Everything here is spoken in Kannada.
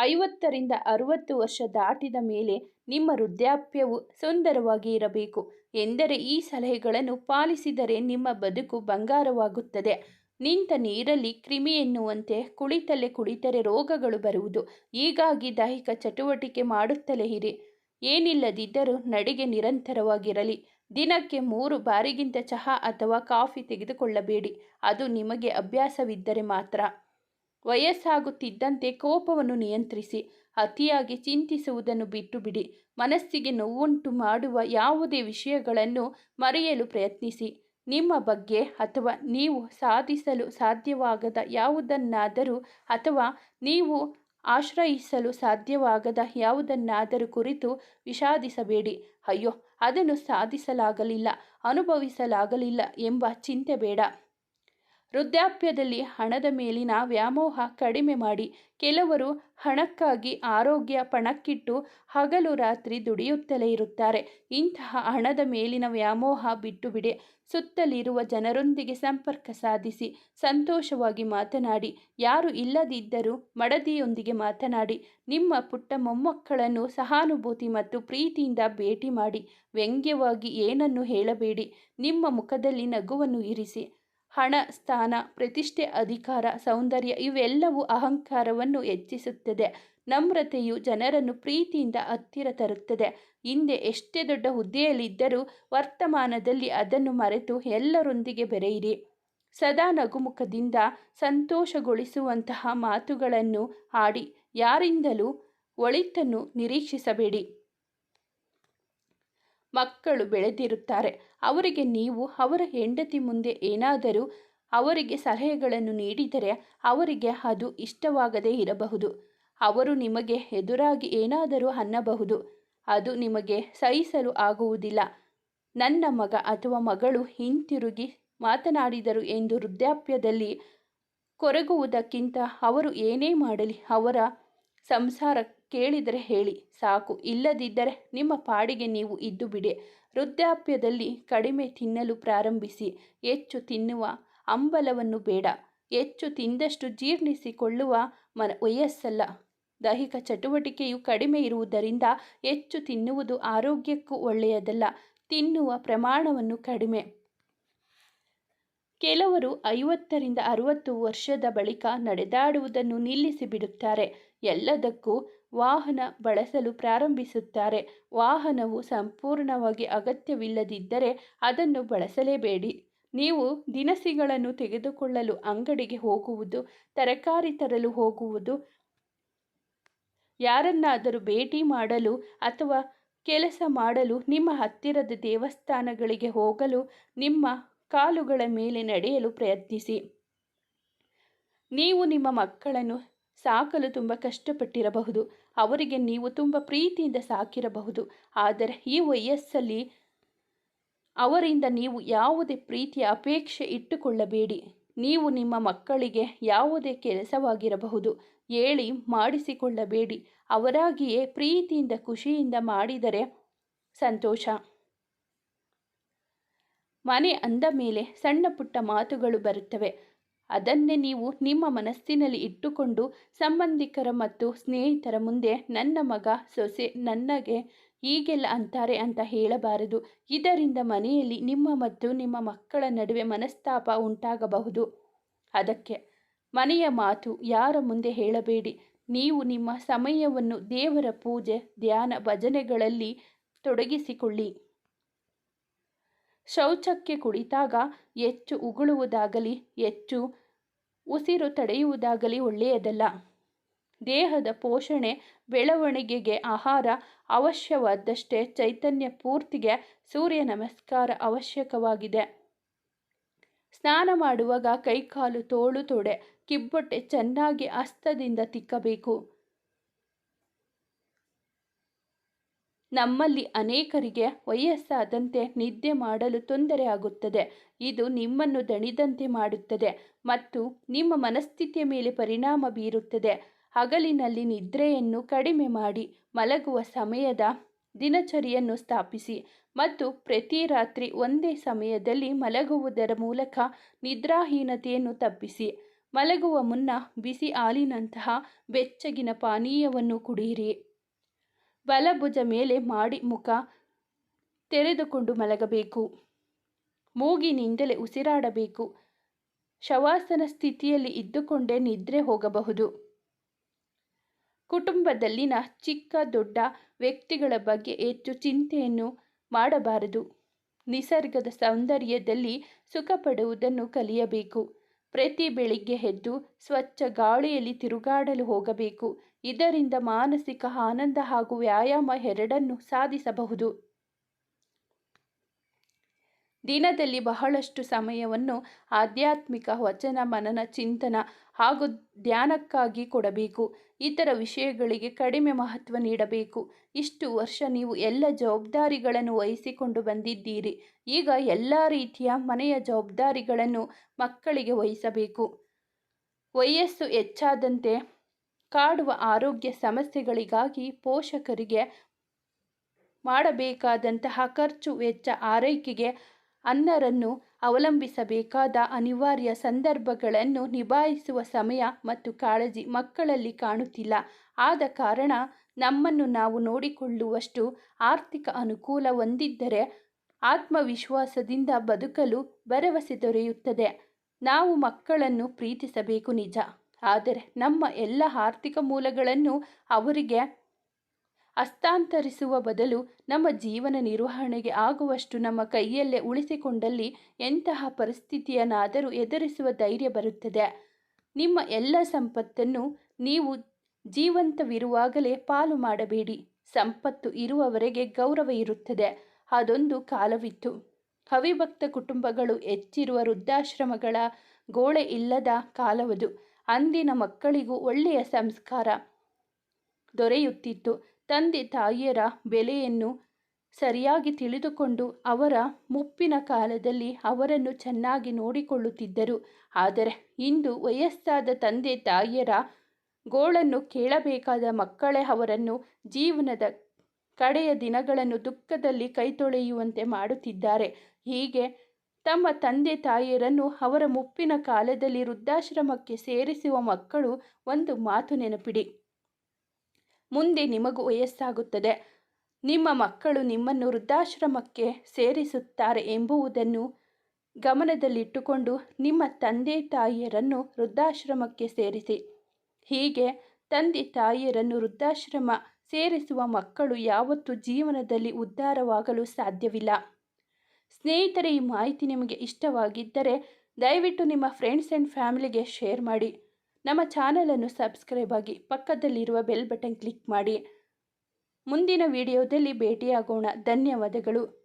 ಐವತ್ತರಿಂದ ಅರುವತ್ತು ವರ್ಷ ದಾಟಿದ ಮೇಲೆ ನಿಮ್ಮ ವೃದ್ಧಾಪ್ಯವು ಸುಂದರವಾಗಿ ಇರಬೇಕು. ಎಂದರೆ ಈ ಸಲಹೆಗಳನ್ನು ಪಾಲಿಸಿದರೆ ನಿಮ್ಮ ಬದುಕು ಬಂಗಾರವಾಗುತ್ತದೆ. ನಿಂತ ನೀರಲ್ಲಿ ಕ್ರಿಮಿ ಎನ್ನುವಂತೆ ಕುಳಿತಲ್ಲೇ ಕುಳಿತರೆ ರೋಗಗಳು ಬರುವುದು. ಹೀಗಾಗಿ ದೈಹಿಕ ಚಟುವಟಿಕೆ ಮಾಡುತ್ತಲೇ ಇರಿ. ಏನಿಲ್ಲದಿದ್ದರೂ ನಡಿಗೆ ನಿರಂತರವಾಗಿರಲಿ. ದಿನಕ್ಕೆ ಮೂರು ಬಾರಿಗಿಂತ ಚಹಾ ಅಥವಾ ಕಾಫಿ ತೆಗೆದುಕೊಳ್ಳಬೇಡಿ. ಅದು ನಿಮಗೆ ಅಭ್ಯಾಸವಿದ್ದರೆ ಮಾತ್ರ. ವಯಸ್ಸಾಗುತ್ತಿದ್ದಂತೆ ಕೋಪವನ್ನು ನಿಯಂತ್ರಿಸಿ, ಅತಿಯಾಗಿ ಚಿಂತಿಸುವುದನ್ನು ಬಿಟ್ಟು ಬಿಡಿ ಮನಸ್ಸಿಗೆ ನೋವುಂಟು ಮಾಡುವ ಯಾವುದೇ ವಿಷಯಗಳನ್ನು ಮರೆಯಲು ಪ್ರಯತ್ನಿಸಿ. ನಿಮ್ಮ ಬಗ್ಗೆ ಅಥವಾ ನೀವು ಸಾಧಿಸಲು ಸಾಧ್ಯವಾಗದ ಯಾವುದನ್ನಾದರೂ ಅಥವಾ ನೀವು ಆಶ್ರಯಿಸಲು ಸಾಧ್ಯವಾಗದ ಯಾವುದನ್ನಾದರೂ ಕುರಿತು ವಿಷಾದಿಸಬೇಡಿ. ಅಯ್ಯೋ, ಅದನ್ನು ಸಾಧಿಸಲಾಗಲಿಲ್ಲ, ಅನುಭವಿಸಲಾಗಲಿಲ್ಲ ಎಂಬ ಚಿಂತೆ ಬೇಡ. ವೃದ್ಧಾಪ್ಯದಲ್ಲಿ ಹಣದ ಮೇಲಿನ ವ್ಯಾಮೋಹ ಕಡಿಮೆ ಮಾಡಿ ಕೆಲವರು ಹಣಕ್ಕಾಗಿ ಆರೋಗ್ಯ ಪಣಕ್ಕಿಟ್ಟು ಹಗಲು ರಾತ್ರಿ ದುಡಿಯುತ್ತಲೇ ಇರುತ್ತಾರೆ. ಇಂತಹ ಹಣದ ಮೇಲಿನ ವ್ಯಾಮೋಹ ಬಿಟ್ಟು ಬಿಡಿ ಸುತ್ತಲಿರುವ ಜನರೊಂದಿಗೆ ಸಂಪರ್ಕ ಸಾಧಿಸಿ ಸಂತೋಷವಾಗಿ ಮಾತನಾಡಿ, ಯಾರು ಇಲ್ಲದಿದ್ದರೂ ಮಡದಿಯೊಂದಿಗೆ ಮಾತನಾಡಿ, ನಿಮ್ಮ ಪುಟ್ಟ ಮೊಮ್ಮಕ್ಕಳನ್ನು ಸಹಾನುಭೂತಿ ಮತ್ತು ಪ್ರೀತಿಯಿಂದ ಭೇಟಿ ಮಾಡಿ, ವ್ಯಂಗ್ಯವಾಗಿ ಏನನ್ನು ಹೇಳಬೇಡಿ, ನಿಮ್ಮ ಮುಖದಲ್ಲಿ ನಗುವನ್ನು ಇರಿಸಿ. ಹಣ, ಸ್ಥಾನ, ಪ್ರತಿಷ್ಠೆ, ಅಧಿಕಾರ, ಸೌಂದರ್ಯ ಇವೆಲ್ಲವೂ ಅಹಂಕಾರವನ್ನು ಹೆಚ್ಚಿಸುತ್ತದೆ. ನಮ್ರತೆಯು ಜನರನ್ನು ಪ್ರೀತಿಯಿಂದ ಹತ್ತಿರ ತರುತ್ತದೆ. ಹಿಂದೆ ಎಷ್ಟೇ ದೊಡ್ಡ ಹುದ್ದೆಯಲ್ಲಿದ್ದರೂ ವರ್ತಮಾನದಲ್ಲಿ ಅದನ್ನು ಮರೆತು ಎಲ್ಲರೊಂದಿಗೆ ಬೆರೆಯಿರಿ. ಸದಾ ನಗುಮುಖದಿಂದ ಸಂತೋಷಗೊಳಿಸುವಂತಹ ಮಾತುಗಳನ್ನು ಆಡಿ, ಯಾರಿಂದಲೂ ಒಳಿತನ್ನು ನಿರೀಕ್ಷಿಸಬೇಡಿ. ಮಕ್ಕಳು ಬೆಳೆದಿರುತ್ತಾರೆ. ಅವರಿಗೆ ನೀವು ಅವರ ಹೆಂಡತಿ ಮುಂದೆ ಏನಾದರೂ ಅವರಿಗೆ ಸಲಹೆಗಳನ್ನು ನೀಡಿದರೆ ಅವರಿಗೆ ಅದು ಇಷ್ಟವಾಗದೇ ಇರಬಹುದು. ಅವರು ನಿಮಗೆ ಎದುರಾಗಿ ಏನಾದರೂ ಅನ್ನಬಹುದು. ಅದು ನಿಮಗೆ ಸಹಿಸಲು ಆಗುವುದಿಲ್ಲ. ನನ್ನ ಮಗ ಅಥವಾ ಮಗಳು ಹಿಂತಿರುಗಿ ಮಾತನಾಡಿದರು ಎಂದು ವೃದ್ಧಾಪ್ಯದಲ್ಲಿ ಕೊರಗುವುದಕ್ಕಿಂತ ಅವರು ಏನೇ ಮಾಡಲಿ ಅವರ ಸಂಸಾರ ಕೇಳಿದರೆ ಹೇಳಿ. ಸಾಕು. ಇಲ್ಲದಿದ್ದರೆ ನಿಮ್ಮ ಪಾಡಿಗೆ ನೀವು ಇದ್ದು ಬಿಡಿ. ವೃದ್ಧಾಪ್ಯದಲ್ಲಿ ಕಡಿಮೆ ತಿನ್ನಲು ಪ್ರಾರಂಭಿಸಿ. ಹೆಚ್ಚು ತಿನ್ನುವ ಅಂಬಲವನ್ನು ಬೇಡ. ಹೆಚ್ಚು ತಿಂದಷ್ಟು ಜೀರ್ಣಿಸಿಕೊಳ್ಳುವ ಮನ, ವಯಸ್ಸಲ್ಲ. ದೈಹಿಕ ಚಟುವಟಿಕೆಯು ಕಡಿಮೆ ಇರುವುದರಿಂದ ಹೆಚ್ಚು ತಿನ್ನುವುದು ಆರೋಗ್ಯಕ್ಕೂ ಒಳ್ಳೆಯದಲ್ಲ. ತಿನ್ನುವ ಪ್ರಮಾಣವನ್ನು ಕಡಿಮೆ. ಕೆಲವರು ಐವತ್ತರಿಂದ ಅರುವತ್ತು ವರ್ಷದ ಬಳಿಕ ನಡೆದಾಡುವುದನ್ನು ನಿಲ್ಲಿಸಿ ಬಿಡುತ್ತಾರೆ ಎಲ್ಲದಕ್ಕೂ ವಾಹನ ಬಳಸಲು ಪ್ರಾರಂಭಿಸುತ್ತಾರೆ. ವಾಹನವು ಸಂಪೂರ್ಣವಾಗಿ ಅಗತ್ಯವಿಲ್ಲದಿದ್ದರೆ ಅದನ್ನು ಬಳಸಲೇಬೇಡಿ. ನೀವು ದಿನಸಿಗಳನ್ನು ತೆಗೆದುಕೊಳ್ಳಲು ಅಂಗಡಿಗೆ ಹೋಗುವುದು, ತರಕಾರಿ ತರಲು ಹೋಗುವುದು, ಯಾರನ್ನಾದರೂ ಭೇಟಿ ಮಾಡಲು ಅಥವಾ ಕೆಲಸ ಮಾಡಲು ನಿಮ್ಮ ಹತ್ತಿರದ ದೇವಸ್ಥಾನಗಳಿಗೆ ಹೋಗಲು ನಿಮ್ಮ ಕಾಲುಗಳ ಮೇಲೆ ನಡೆಯಲು ಪ್ರಯತ್ನಿಸಿ. ನೀವು ನಿಮ್ಮ ಮಕ್ಕಳನ್ನು ಸಾಕಲು ತುಂಬ ಕಷ್ಟಪಟ್ಟಿರಬಹುದು. ಅವರಿಗೆ ನೀವು ತುಂಬ ಪ್ರೀತಿಯಿಂದ ಸಾಕಿರಬಹುದು. ಆದರೆ ಈ ವಯಸ್ಸಲ್ಲಿ ಅವರಿಂದ ನೀವು ಯಾವುದೇ ಪ್ರೀತಿಯ ಅಪೇಕ್ಷೆ ಇಟ್ಟುಕೊಳ್ಳಬೇಡಿ. ನೀವು ನಿಮ್ಮ ಮಕ್ಕಳಿಗೆ ಯಾವುದೇ ಕೆಲಸವಾಗಿರಬಹುದು. ಹೇಳಿ ಮಾಡಿಸಿಕೊಳ್ಳಬೇಡಿ. ಅವರಾಗಿಯೇ ಪ್ರೀತಿಯಿಂದ ಖುಷಿಯಿಂದ ಮಾಡಿದರೆ ಸಂತೋಷ. ಮನೆ ಅಂದ ಮೇಲೆ ಸಣ್ಣ ಪುಟ್ಟ ಮಾತುಗಳು ಬರುತ್ತವೆ. ಅದನ್ನೇ ನೀವು ನಿಮ್ಮ ಮನಸ್ಸಿನಲ್ಲಿ ಇಟ್ಟುಕೊಂಡು ಸಂಬಂಧಿಕರ ಮತ್ತು ಸ್ನೇಹಿತರ ಮುಂದೆ ನನ್ನ ಮಗ ಸೊಸೆ ನನಗೆ ಹೀಗೆಲ್ಲ ಅಂತಾರೆ ಅಂತ ಹೇಳಬಾರದು. ಇದರಿಂದ ಮನೆಯಲ್ಲಿ ನಿಮ್ಮ ಮತ್ತು ನಿಮ್ಮ ಮಕ್ಕಳ ನಡುವೆ ಮನಸ್ತಾಪ ಉಂಟಾಗಬಹುದು. ಅದಕ್ಕೆ ಮನೆಯ ಮಾತು ಯಾರ ಮುಂದೆ ಹೇಳಬೇಡಿ. ನೀವು ನಿಮ್ಮ ಸಮಯವನ್ನು ದೇವರ ಪೂಜೆ, ಧ್ಯಾನ, ಭಜನೆಗಳಲ್ಲಿ ತೊಡಗಿಸಿಕೊಳ್ಳಿ. ಶೌಚಕ್ಕೆ ಕುಳಿತಾಗ ಹೆಚ್ಚು ಉಗುಳುವುದಾಗಲಿ, ಹೆಚ್ಚು ಉಸಿರು ತಡೆಯುವುದಾಗಲಿ ಒಳ್ಳೆಯದಲ್ಲ. ದೇಹದ ಪೋಷಣೆ, ಬೆಳವಣಿಗೆಗೆ ಆಹಾರ ಅವಶ್ಯವಾದಷ್ಟೇ ಚೈತನ್ಯ ಪೂರ್ತಿಗೆ ಸೂರ್ಯ ನಮಸ್ಕಾರ ಅವಶ್ಯಕವಾಗಿದೆ. ಸ್ನಾನ ಮಾಡುವಾಗ ಕೈಕಾಲು ತೋಳು ತೊಡೆ, ಕಿಬ್ಬೊಟ್ಟೆ ಚೆನ್ನಾಗಿ ಹಸ್ತದಿಂದ ತಿಕ್ಕಬೇಕು. ನಮ್ಮಲ್ಲಿ ಅನೇಕರಿಗೆ ವಯಸ್ಸಾದಂತೆ ನಿದ್ದೆ ಮಾಡಲು ತೊಂದರೆ ಆಗುತ್ತದೆ. ಇದು ನಿಮ್ಮನ್ನು ದಣಿದಂತೆ ಮಾಡುತ್ತದೆ ಮತ್ತು ನಿಮ್ಮ ಮನಸ್ಥಿತಿಯ ಮೇಲೆ ಪರಿಣಾಮ ಬೀರುತ್ತದೆ. ಹಗಲಿನಲ್ಲಿ ನಿದ್ರೆಯನ್ನು ಕಡಿಮೆ ಮಾಡಿ ಮಲಗುವ ಸಮಯದ ದಿನಚರಿಯನ್ನು ಸ್ಥಾಪಿಸಿ ಮತ್ತು ಪ್ರತಿ ರಾತ್ರಿ ಒಂದೇ ಸಮಯದಲ್ಲಿ ಮಲಗುವುದರ ಮೂಲಕ ನಿದ್ರಾಹೀನತೆಯನ್ನು ತಪ್ಪಿಸಿ. ಮಲಗುವ ಮುನ್ನ ಬಿಸಿ ಹಾಲಿನಂತಹ ಬೆಚ್ಚಗಿನ ಪಾನೀಯವನ್ನು ಕುಡಿಯಿರಿ. ಬಲಭುಜ ಮೇಲೆ ಮಾಡಿ ಮುಖ ತೆರೆದುಕೊಂಡು ಮಲಗಬೇಕು. ಮೂಗಿನಿಂದಲೇ ಉಸಿರಾಡಬೇಕು. ಶವಾಸನ ಸ್ಥಿತಿಯಲ್ಲಿ ಇದ್ದುಕೊಂಡೇ ನಿದ್ರೆ ಹೋಗಬಹುದು. ಕುಟುಂಬದಲ್ಲಿನ ಚಿಕ್ಕ ದೊಡ್ಡ ವ್ಯಕ್ತಿಗಳ ಬಗ್ಗೆ ಹೆಚ್ಚು ಚಿಂತೆಯನ್ನು ಮಾಡಬಾರದು. ನಿಸರ್ಗದ ಸೌಂದರ್ಯದಲ್ಲಿ ಸುಖಪಡುವುದನ್ನು ಕಲಿಯಬೇಕು. ಪ್ರತಿ ಬೆಳಿಗ್ಗೆ ಎದ್ದು ಸ್ವಚ್ಛ ಗಾಳಿಯಲ್ಲಿ ತಿರುಗಾಡಲು ಹೋಗಬೇಕು. ಇದರಿಂದ ಮಾನಸಿಕ ಆನಂದ ಹಾಗೂ ವ್ಯಾಯಾಮ ಎರಡನ್ನೂ ಸಾಧಿಸಬಹುದು. ದಿನದಲ್ಲಿ ಬಹಳಷ್ಟು ಸಮಯವನ್ನು ಆಧ್ಯಾತ್ಮಿಕ ವಚನ, ಮನನ, ಚಿಂತನ ಹಾಗೂ ಧ್ಯಾನಕ್ಕಾಗಿ ಕೊಡಬೇಕು. ಇತರ ವಿಷಯಗಳಿಗೆ ಕಡಿಮೆ ಮಹತ್ವ ನೀಡಬೇಕು. ಇಷ್ಟು ವರ್ಷ ನೀವು ಎಲ್ಲ ಜವಾಬ್ದಾರಿಗಳನ್ನು ವಹಿಸಿಕೊಂಡು ಬಂದಿದ್ದೀರಿ. ಈಗ ಎಲ್ಲ ರೀತಿಯ ಮನೆಯ ಜವಾಬ್ದಾರಿಗಳನ್ನು ಮಕ್ಕಳಿಗೆ ವಹಿಸಬೇಕು. ವಯಸ್ಸು ಹೆಚ್ಚಾದಂತೆ ಕಾಡುವ ಆರೋಗ್ಯ ಸಮಸ್ಯೆಗಳಿಗಾಗಿ ಪೋಷಕರಿಗೆ ಮಾಡಬೇಕಾದಂತಹ ಖರ್ಚು ವೆಚ್ಚ ಆರೈಕೆಗೆ ಅನ್ನರನ್ನು ಅವಲಂಬಿಸಬೇಕಾದ ಅನಿವಾರ್ಯ ಸಂದರ್ಭಗಳನ್ನು ನಿಭಾಯಿಸುವ ಸಮಯ ಮತ್ತು ಕಾಳಜಿ ಮಕ್ಕಳಲ್ಲಿ ಕಾಣುತ್ತಿಲ್ಲ. ಆದ ಕಾರಣ ನಮ್ಮನ್ನು ನಾವು ನೋಡಿಕೊಳ್ಳುವಷ್ಟು ಆರ್ಥಿಕ ಅನುಕೂಲ ಹೊಂದಿದ್ದರೆ ಆತ್ಮವಿಶ್ವಾಸದಿಂದ ಬದುಕಲು ಭರವಸೆ ದೊರೆಯುತ್ತದೆ. ನಾವು ಮಕ್ಕಳನ್ನು ಪ್ರೀತಿಸಬೇಕು ನಿಜ. ಆದರೆ ನಮ್ಮ ಎಲ್ಲ ಆರ್ಥಿಕ ಮೂಲಗಳನ್ನು ಅವರಿಗೆ ಹಸ್ತಾಂತರಿಸುವ ಬದಲು ನಮ್ಮ ಜೀವನ ನಿರ್ವಹಣೆಗೆ ಆಗುವಷ್ಟು ನಮ್ಮ ಕೈಯಲ್ಲೇ ಉಳಿಸಿಕೊಂಡಲ್ಲಿ ಎಂತಹ ಪರಿಸ್ಥಿತಿಯನ್ನಾದರೂ ಎದುರಿಸುವ ಧೈರ್ಯ ಬರುತ್ತದೆ. ನಿಮ್ಮ ಎಲ್ಲ ಸಂಪತ್ತನ್ನು ನೀವು ಜೀವಂತವಿರುವಾಗಲೇ ಪಾಲು ಮಾಡಬೇಡಿ. ಸಂಪತ್ತು ಇರುವವರೆಗೆ ಗೌರವ ಇರುತ್ತದೆ. ಅದೊಂದು ಕಾಲವಿತ್ತು. ಅವಿಭಕ್ತ ಕುಟುಂಬಗಳು ಹೆಚ್ಚಿರುವ ವೃದ್ಧಾಶ್ರಮಗಳ ಗೋಳೆ ಇಲ್ಲದ ಕಾಲವದು. ಅಂದಿನ ಮಕ್ಕಳಿಗೂ ಒಳ್ಳೆಯ ಸಂಸ್ಕಾರ ದೊರೆಯುತ್ತಿತ್ತು. ತಂದೆ ತಾಯಿಯರ ಬೆಲೆಯನ್ನು ಸರಿಯಾಗಿ ತಿಳಿದುಕೊಂಡು ಅವರ ಮುಪ್ಪಿನ ಕಾಲದಲ್ಲಿ ಅವರನ್ನು ಚೆನ್ನಾಗಿ ನೋಡಿಕೊಳ್ಳುತ್ತಿದ್ದರು. ಆದರೆ ಇಂದು ವಯಸ್ಸಾದ ತಂದೆ ತಾಯಿಯರ ಗೋಳನ್ನು ಕೇಳಬೇಕಾದ ಮಕ್ಕಳೇ ಅವರನ್ನು ಜೀವನದ ಕಡೆಯ ದಿನಗಳನ್ನು ದುಃಖದಲ್ಲಿ ಕೈತೊಳೆಯುವಂತೆ ಮಾಡುತ್ತಿದ್ದಾರೆ. ಹೀಗೆ ತಮ್ಮ ತಂದೆ ತಾಯಿಯರನ್ನು ಅವರ ಮುಪ್ಪಿನ ಕಾಲದಲ್ಲಿ ವೃದ್ಧಾಶ್ರಮಕ್ಕೆ ಸೇರಿಸುವ ಮಕ್ಕಳು ಒಂದು ಮಾತು ನೆನಪಿಡಿ. ಮುಂದೆ ನಿಮಗೂ ವಯಸ್ಸಾಗುತ್ತದೆ. ನಿಮ್ಮ ಮಕ್ಕಳು ನಿಮ್ಮನ್ನು ವೃದ್ಧಾಶ್ರಮಕ್ಕೆ ಸೇರಿಸುತ್ತಾರೆ ಎಂಬುವುದನ್ನು ಗಮನದಲ್ಲಿಟ್ಟುಕೊಂಡು ನಿಮ್ಮ ತಂದೆ ತಾಯಿಯರನ್ನು ವೃದ್ಧಾಶ್ರಮಕ್ಕೆ ಸೇರಿಸಿ. ಹೀಗೆ ತಂದೆ ತಾಯಿಯರನ್ನು ವೃದ್ಧಾಶ್ರಮ ಸೇರಿಸುವ ಮಕ್ಕಳು ಯಾವತ್ತೂ ಜೀವನದಲ್ಲಿ ಉದ್ಧಾರವಾಗಲು ಸಾಧ್ಯವಿಲ್ಲ. ಸ್ನೇಹಿತರೆ, ಈ ಮಾಹಿತಿ ನಿಮಗೆ ಇಷ್ಟವಾಗಿದ್ದರೆ ದಯವಿಟ್ಟು ನಿಮ್ಮ ಫ್ರೆಂಡ್ಸ್ ಆ್ಯಂಡ್ ಫ್ಯಾಮಿಲಿಗೆ ಶೇರ್ ಮಾಡಿ. ನಮ್ಮ ಚಾನಲನ್ನು ಸಬ್ಸ್ಕ್ರೈಬ್ ಆಗಿ ಪಕ್ಕದಲ್ಲಿರುವ ಬೆಲ್ ಬಟನ್ ಕ್ಲಿಕ್ ಮಾಡಿ. ಮುಂದಿನ ವಿಡಿಯೋದಲ್ಲಿ ಭೇಟಿಯಾಗೋಣ. ಧನ್ಯವಾದಗಳು.